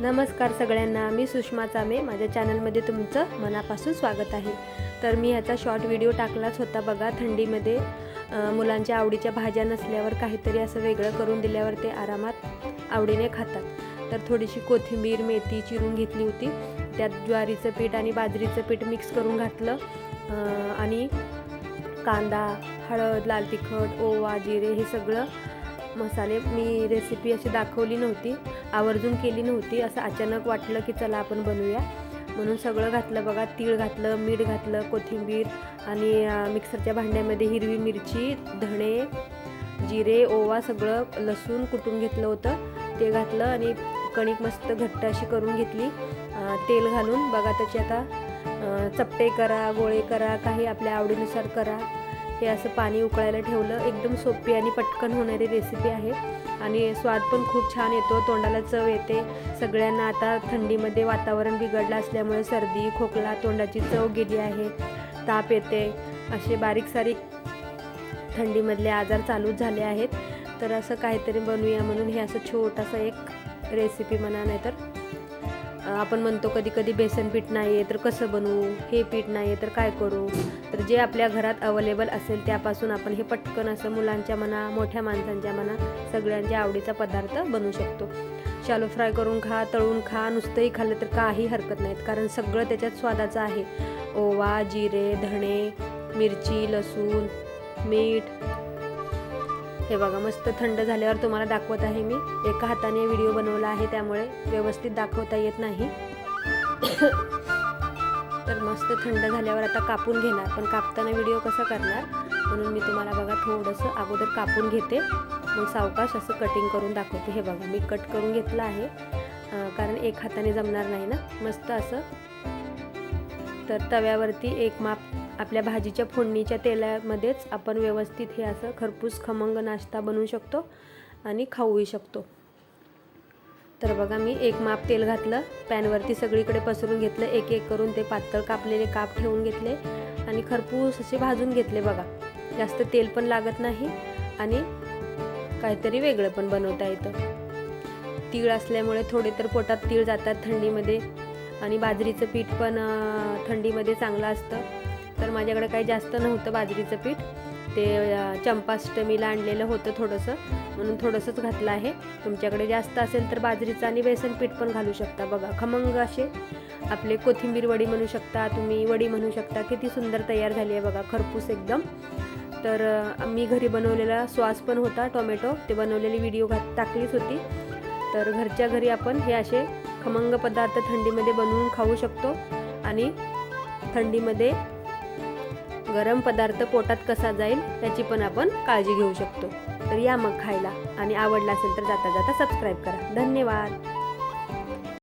नमस्कार सगळ्यांना मी सुषमा चामे. माझ्या चॅनलमध्ये तुमचं मनापासून स्वागत आहे. तर मी ह्याचा शॉर्ट व्हिडिओ टाकलाच होता बघा थंडीमध्ये. मुलांच्या आवडीच्या भाज्या नसल्यावर काहीतरी असं वेगळं करून दिल्यावर ते आरामात आवडीने खातात. तर थोडीशी कोथिंबीर मेथी चिरून घेतली होती. त्यात ज्वारीचं पीठ आणि बाजरीचं पीठ मिक्स करून घातलं. आणि कांदा हळद लाल तिखट ओवा जिरे हे सगळं मसाले मी रेसिपी अशी दाखवली नव्हती आवर्जून केली नव्हती. असं अचानक वाटलं की चला आपण बनवूया. म्हणून सगळं घातलं बघा तीळ घातलं मीठ घातलं कोथिंबीर आणि मिक्सरच्या भांड्यामध्ये हिरवी मिरची धणे जिरे ओवा सगळं लसूण कुटून घेतलं होतं. ते घातलं आणि कणिक मस्त घट्ट अशी करून घेतली. तेल घालून. बघा त्याची आता चपटे करा गोळे करा काही आपल्या आवडीनुसार करा. हे असं पाणी उकळायला ठेवलं. एकदम सोपी आणि पटकन होणारी रेसिपी आहे. आणि स्वाद पण खूप छान येतो. तोंडाला चव येते. सगळ्यांना आता थंडीमध्ये वातावरण बिघडलं असल्यामुळे सर्दी खोकला तोंडाची चव गेली आहे. ताप येते. असे बारीक सारीक थंडीमधले आजार चालूच झाले आहेत. तर असं काहीतरी बनवूया म्हणून हे असं छोटंसं एक रेसिपी म्हणा नाही तर आपण म्हणतो कधी कधी बेसन पीठ नाही आहे तर कसं बनवू? हे पीठ नाही आहे तर काय करू? तर जे आपल्या घरात अवेलेबल असेल त्यापासून आपण हे पटकन असं मुलांच्या मना मोठ्या माणसांच्या मना सगळ्यांच्या आवडीचा पदार्थ बनवू शकतो. शालो फ्राय करून खा तळून खा नुसतंही खाल्लं तर काही हरकत नाहीत. कारण सगळं त्याच्यात स्वादाचं आहे. ओवा जिरे धणे मिरची लसूण मीठ हे बघा मस्त थंड झाल्यावर तुम्हाला दाखवत आहे मी. एका हाताने व्हिडिओ बनवला आहे त्यामुळे व्यवस्थित दाखवता येत नाही. तर मस्त थंड झाल्यावर आता कापून घेणार. पण कापताना व्हिडिओ कसा करणार? म्हणून मी तुम्हाला बघा थोडंसं अगोदर कापून घेते. मग सावकाश असं कटिंग करून दाखवते. हे बघा मी कट करून घेतलं आहे. कारण एक हाताने जमणार नाही ना. मस्त असं. तर तव्यावरती एक माप आपल्या भाजीच्या फोडणीच्या तेलामध्येच आपण व्यवस्थित हे असं खरपूस खमंग नाश्ता बनवू शकतो आणि खाऊही शकतो. तर बघा मी एक माप तेल घातलं पॅनवरती सगळीकडे पसरून घेतलं एक एक करून ते पातळ कापलेले काप ठेवून घेतले आणि खरपूस असे भाजून घेतले बघा. जास्त तेल पण लागत नाही आणि काहीतरी वेगळं पण बनवता येतं. तीळ असल्यामुळे थोडे तर पोटात तीळ जातात थंडीमध्ये आणि बाजरीचं पीठ पण थंडीमध्ये चांगलं असतं. तर माझ्याकडे काही जास्त नव्हतं बाजरीचं पीठ. ते चंपाष्टमीला आणलेलं होतं थोडंसं. म्हणून थोडंसंच घातलं आहे. तुमच्याकडे जास्त असेल तर बाजरीचं आणि बेसन पीठ पण घालू शकता. बघा खमंग असे आपले कोथिंबीर वडी म्हणू शकता तुम्ही वडी म्हणू शकता. किती सुंदर तयार झाली आहे बघा खरपूस एकदम. तर मी घरी बनवलेला सॉस पण होता टोमॅटो. ते बनवलेली व्हिडिओ घात टाकलीच होती. तर घरच्या घरी आपण हे असे खमंग पदार्थ थंडीमध्ये बनवून खाऊ शकतो. आणि थंडीमध्ये गरम पदार्थ पोटात कसा जाईल त्याची पण आपण काळजी घेऊ शकतो. तर या मग खायला. आणि आवडला असेल तर जाता जाता सबस्क्राईब करा. धन्यवाद.